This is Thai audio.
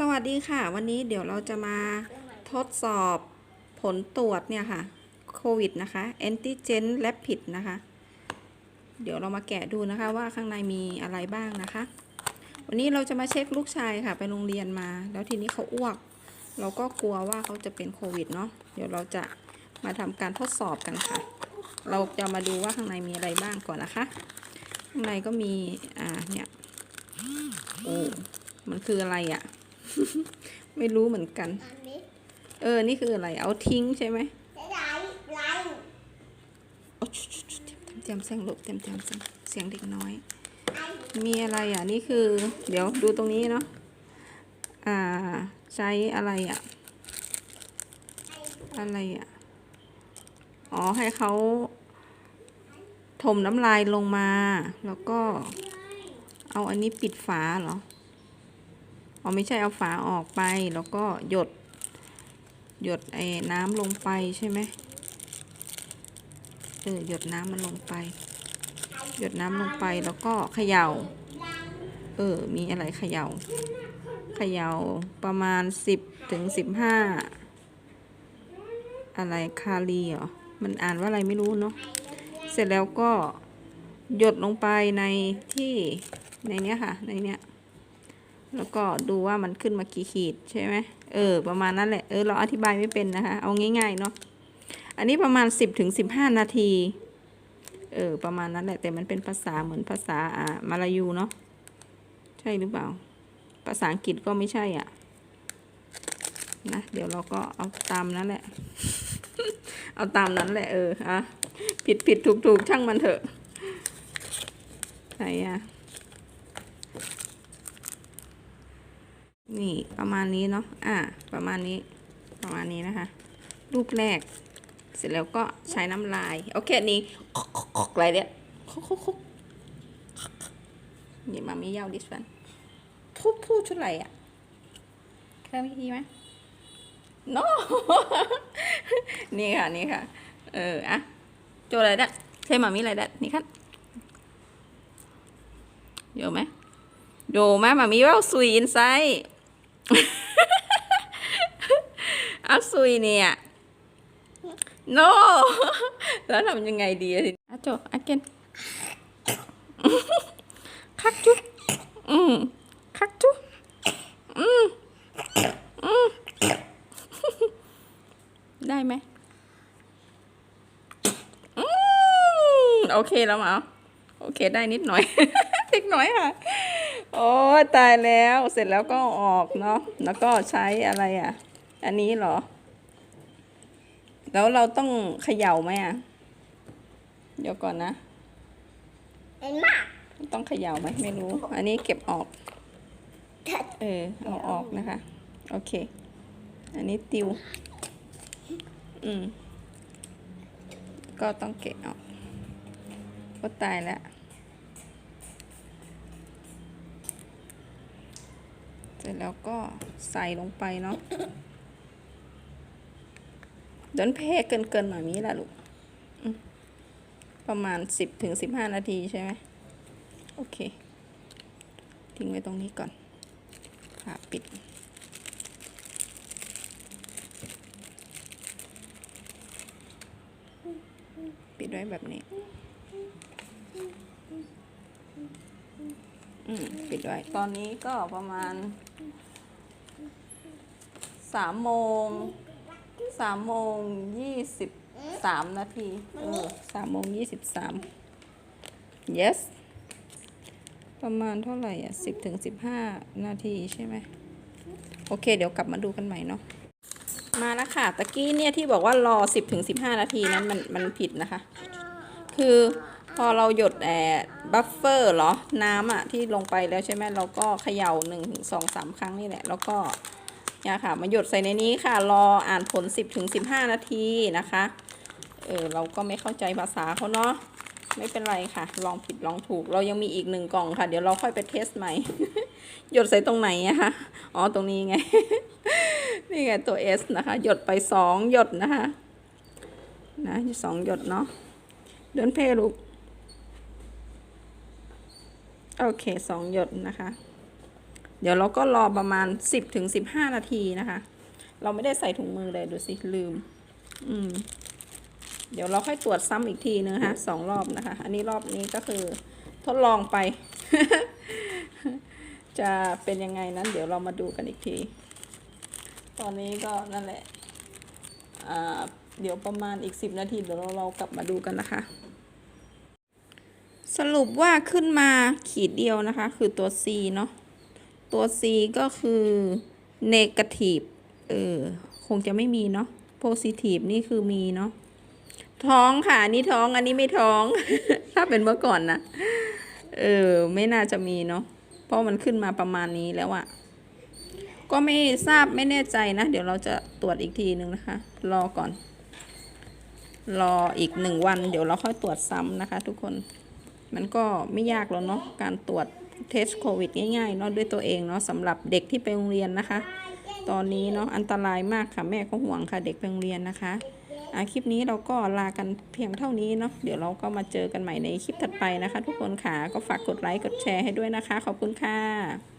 สวัสดีค่ะ วันนี้เดี๋ยวเราจะมาทดสอบผลตรวจเนี่ยค่ะโควิดนะคะแอนติเจนแ p ผิดนะคะ เดี๋ยวเรามาแกะดูนะคะว่าข้างในมีอะไรบ้างนะคะ วันนี้เราจะมาเช็คลูกชายค่ะ ไปโรงเรียนมา แล้วทีนี้เขาอ้วก เราก็กลัวว่าเขาจะเป็นโควิดเนาะเดี๋ยวเราจะมาทำการทดสอบกันค่ะ เราจะมาดูว่าข้างในมีอะไรบ้างก่อนนะคะ ข้างในก็มีอ่าเนี่ยโอ้มันคืออะไรอะ่ะ ไม่รู้เหมือนกันอันนี้เออ นี่คืออะไร เอาทิ้งใช่ไหมจะไหลไหลโอ้ชุชุชุเตรียมเตรียมเสียงลูกเตรียมเตรียมเสียงเสียงเด็กน้อยไอ้มีอะไรอะ นี่คือ เดี๋ยวดูตรงนี้เนาะ อ่า ใช้อะไรอะ อะไรอะ อ๋อ ให้เขาถมน้ำลายลงมา แล้วก็ เอาอันนี้ปิดฝาเหรอ อ๋อไม่ใช่เอาฝาออกไปแล้วก็หยด หยดไอ้น้ำลงไปใช่ไหมเออหยดน้ำมันลงไป หยดน้ำลงไปแล้วก็เขย่า เออ มีอะไรเขย่า เขย่าประมาณสิบถึงสิบห้าอะไรคาลีเหรอ มันอ่านว่าอะไรไม่รู้เนาะ เสร็จแล้วก็หยดลงไปในที่ในเนี้ยค่ะ ในเนี้ย แล้วก็ดูว่ามันขึ้นมากี่ขีดใช่ไหมเออ ประมาณนั้นแหละ เออ เราอธิบายไม่เป็นนะคะ เอาง่ายๆเนาะ อันนี้ประมาณสิบถึงสิบห้านาที เออ ประมาณนั้นแหละ แต่มันเป็นภาษาเหมือนภาษาอ่ามาลายูเนาะ ใช่หรือเปล่า ภาษาอังกฤษก็ไม่ใช่อะ นะ เดี๋ยวเราก็เอาตามนั้นแหละ เอาตามนั้นแหละ เออ อะ ผิดผิดถูกถูกช่างมันเถอะ ไหนอะ นี่ประมาณนี้เนาะอ่าประมาณนี้ประมาณนี้นะคะรูปแรก เสร็จแล้วก็ใช้น้ำลายโอเคนี่คอะไรเนี่ยนี่มามียาวดิสฟันพูดพูดชุดอะไรอะเคยมีทีไหม no นี่ค่ะนี่ค่ะ เอออะโจอะไรดัดใช่มามีอะไรดัดนี่ครับโยไหมโยไหมมามีว่าซุยอินไซ อาซุยเนี่ย no แล้วทำยังไงดีอะทีนี้อะโจอะเกนคักจุ๊อืมคักจุ๊อืมอืมได้ไหมอืมโอเคแล้วมาโอเคได้นิดหน่อยเล็กน้อยค่ะ โอ้ตายแล้วเสร็จแล้วก็ออกเนาะแล้วก็ใช้อะไรอะ อันนี้เหรอ แล้วเราต้องเขย่าไหมอะเดี๋ยวก่อนนะเห็นมากต้องเขย่าไหมไม่รู้ อันนี้เก็บออกเออเอาออกนะคะ โอเค อันนี้ติว อืม ก็ต้องเก็บออกก็ตายแล้ว สร็จแล้วก็ใส่ลงไปเนาะเดินเพเกินเกินๆหน่อยนี้แหละลูก ประมาณสิบถึงสิบห้านาทีใช่ไหมโอเค ทิ้งไว้ตรงนี้ก่อนฝาปิด ปิดไว้แบบนี้ อืม ปิดไว้ ตอนนี้ก็ประมาณ สามโมงสามโมงยี่สิบสามนาทีเออสามโมงยี่สิบสาม yes ประมาณเท่าไหร่อะสิบถึงสิบห้านาทีใช่ไหมโอเค เดี๋ยวกลับมาดูกันใหม่เนาะมาแล้วค่ะตะกี้เนี่ยที่บอกว่ารอสิบถึงสิบห้านาทีนั้นมันมันผิดนะคะ คือพอเราหยดแอบบัฟเฟอร์เหรอ น้ำอะที่ลงไปแล้วใช่ไหมเราก็เขย่าหนึ่งถึงสองสามครั้งนี่แหละ แล้วก็ เนี่ยค่ะมาหยดใส่ในนี้ค่ะ รออ่านผลสิบถึงสิบห้านาทีนะคะ เออเราก็ไม่เข้าใจภาษาเขาเนาะไม่เป็นไรค่ะ ลองผิดลองถูก เรายังมีอีกหนึ่งกล่องค่ะ เดี๋ยวเราค่อยไปเทสใหม่ หยดใส่ตรงไหนอะคะอ๋อตรงนี้ไง นี่ไงตัว S นะคะ หยดไปสองหยดนะคะ นะสองหยดเนาะเดินเพลูก โอเคสองหยดนะคะ เดี๋ยวเราก็รอประมาณ 10ถึง15 นาทีนะคะ เราไม่ได้ใส่ถุงมือเลยดูสิลืม อืม เดี๋ยวเราค่อยตรวจซ้ำอีกทีนึงนะคะสองรอบนะคะ อันนี้รอบนี้ก็คือทดลองไป จะเป็นยังไงนั้น เดี๋ยวเรามาดูกันอีกที ตอนนี้ก็นั่นแหละเดี๋ยวประมาณอีกสิบนาทีเดี๋ยวเราเรากลับมาดูกันนะคะ สรุปว่าขึ้นมาขีดเดียวนะคะ คือตัว C เนาะ ตัว C ก็คือ negative เออ คงจะไม่มีเนาะ positive นี่คือมีเนาะ ท้องค่ะนนี่ท้อง อันนี้ไม่ท้อง ถ้าเป็นเมื่อก่อนนะ เออ ไม่น่าจะมีเนาะ เพราะมันขึ้นมาประมาณนี้แล้วอะก็ไม่ทราบไม่แน่ใจนะ เดี๋ยวเราจะตรวจอีกทีนึงนะคะ รอก่อน รออีกหนึ่งวัน เดี๋ยวเราค่อยตรวจซ้ำนะคะ ทุกคน มันก็ไม่ยากหรอกเนาะ การตรวจ เทสโควิดง่ายๆเนาะด้วยตัวเองเนาะสำหรับเด็กที่ไปโรงเรียนนะคะ ตอนนี้เนาะอันตรายมากค่ะแม่ก็ห่วงค่ะเด็กไปโรงเรียนนะคะอะคลิปนี้เราก็ลากันเพียงเท่านี้เนาะเดี๋ยวเราก็มาเจอกันใหม่ในคลิปถัดไปนะคะ ทุกคนค่ะก็ฝากกดไลค์กดแชร์ให้ด้วยนะคะ ขอบคุณค่ะ